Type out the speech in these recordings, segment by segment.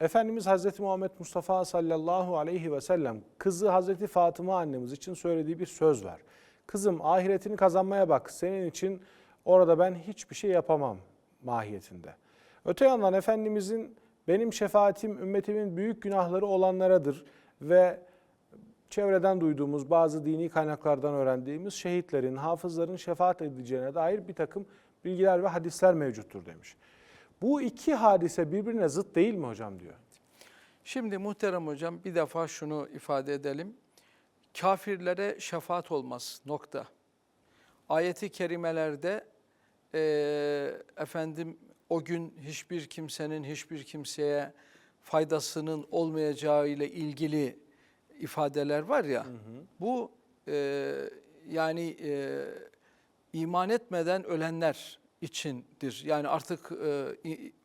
Efendimiz Hazreti Muhammed Mustafa sallallahu aleyhi ve sellem kızı Hazreti Fatıma annemiz için söylediği bir söz var. Kızım ahiretini kazanmaya bak senin için orada ben hiçbir şey yapamam mahiyetinde. Öte yandan Efendimizin benim şefaatim ümmetimin büyük günahları olanlaradır ve çevreden duyduğumuz bazı dini kaynaklardan öğrendiğimiz şehitlerin, hafızların şefaat edeceğine dair bir takım bilgiler ve hadisler mevcuttur demiş. Bu iki hadise birbirine zıt değil mi hocam diyor. Şimdi muhterem hocam bir defa şunu ifade edelim. Kafirlere şefaat olmaz nokta. Ayeti kerimelerde eee, efendim o gün hiçbir kimsenin hiçbir kimseye faydasının olmayacağı ile ilgili ifadeler var ya. Bu eee, yani eee, iman etmeden ölenler içindir. Yani artık e,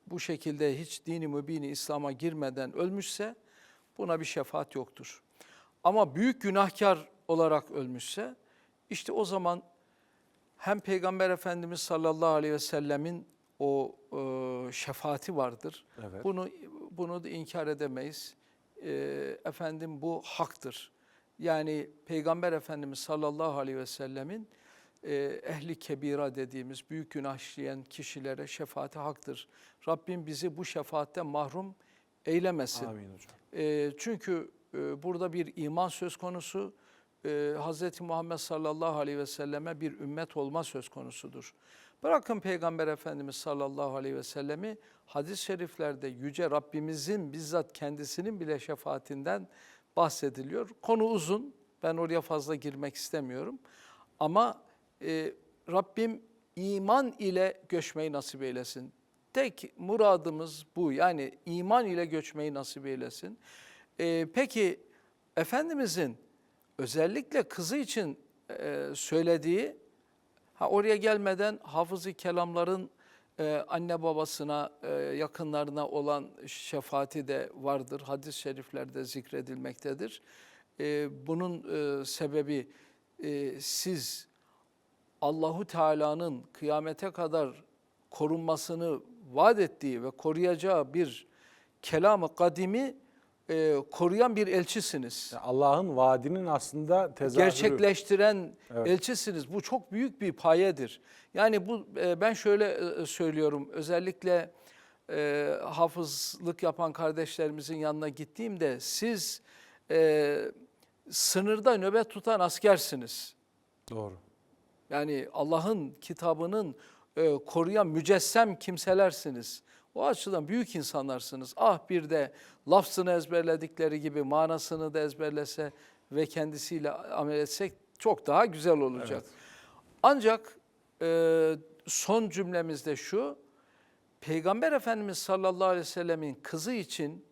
bu şekilde hiç dini mübini İslam'a girmeden ölmüşse buna bir şefaat yoktur. Ama büyük günahkar olarak ölmüşse işte o zaman hem Peygamber Efendimiz sallallahu aleyhi ve sellemin o e, şefaati vardır. Evet. Bunu bunu da inkar edemeyiz. E, efendim bu haktır. Yani Peygamber Efendimiz sallallahu aleyhi ve sellemin ehli kebira dediğimiz büyük günah işleyen kişilere şefaati haktır. Rabbim bizi bu şefaatten mahrum eylemesin. Amin hocam. E, çünkü e, burada bir iman söz konusu. E, Hz. Muhammed sallallahu aleyhi ve selleme bir ümmet olma söz konusudur. Bırakın Peygamber Efendimiz sallallahu aleyhi ve sellemi hadis-i şeriflerde Yüce Rabbimizin bizzat kendisinin bile şefaatinden bahsediliyor. Konu uzun, ben oraya fazla girmek istemiyorum. Ama e, Rabbim iman ile göçmeyi nasip eylesin. Tek muradımız bu. Yani iman ile göçmeyi nasip eylesin. E, peki Efendimizin özellikle kızı için e, söylediği, ha oraya gelmeden hafızı kelamların e, anne babasına, e, yakınlarına olan şefaati de vardır. Hadis-i şeriflerde zikredilmektedir. E, bunun e, sebebi e, siz Allahu Teala'nın kıyamete kadar korunmasını vaat ettiği ve koruyacağı bir kelamı kadimi e, koruyan bir elçisiniz. Yani Allah'ın vaadinin aslında tezahürü. Gerçekleştiren Evet. elçisiniz. Bu çok büyük bir payedir. Yani bu e, ben şöyle e, söylüyorum. Özellikle e, hafızlık yapan kardeşlerimizin yanına gittiğimde siz e, sınırda nöbet tutan askersiniz. Doğru. Yani Allah'ın kitabının e, koruyan mücessem kimselersiniz. O açıdan büyük insanlarsınız. Ah bir de lafzını ezberledikleri gibi manasını da ezberlese ve kendisiyle amel etsek çok daha güzel olacak. Ancak e, son cümlemizde şu, Peygamber Efendimiz sallallahu aleyhi ve sellemin kızı için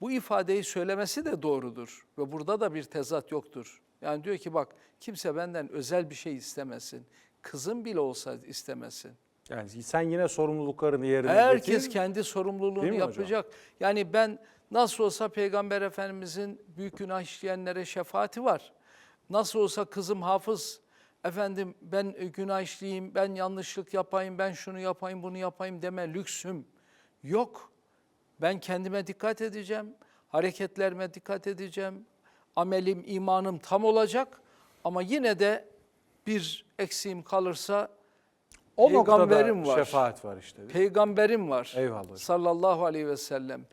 bu ifadeyi söylemesi de doğrudur. Ve burada da bir tezat yoktur. Yani diyor ki bak kimse benden özel bir şey istemesin. Kızım bile olsa istemesin. Yani sen yine sorumluluklarını yerine Herkes getir. kendi sorumluluğunu mi hocam? yapacak. Yani ben nasıl olsa Peygamber Efendimizin büyük günah işleyenlere şefaati var. Nasıl olsa kızım hafız, efendim ben günah işleyeyim, ben yanlışlık yapayım, ben şunu yapayım, bunu yapayım deme lüksüm yok. Ben kendime dikkat edeceğim, hareketlerime dikkat edeceğim, amelim, imanım tam olacak ama yine de bir eksiğim kalırsa O Peygamberim var. şefaat var işte. Peygamberim var. Eyvallah. Sallallahu aleyhi ve sellem.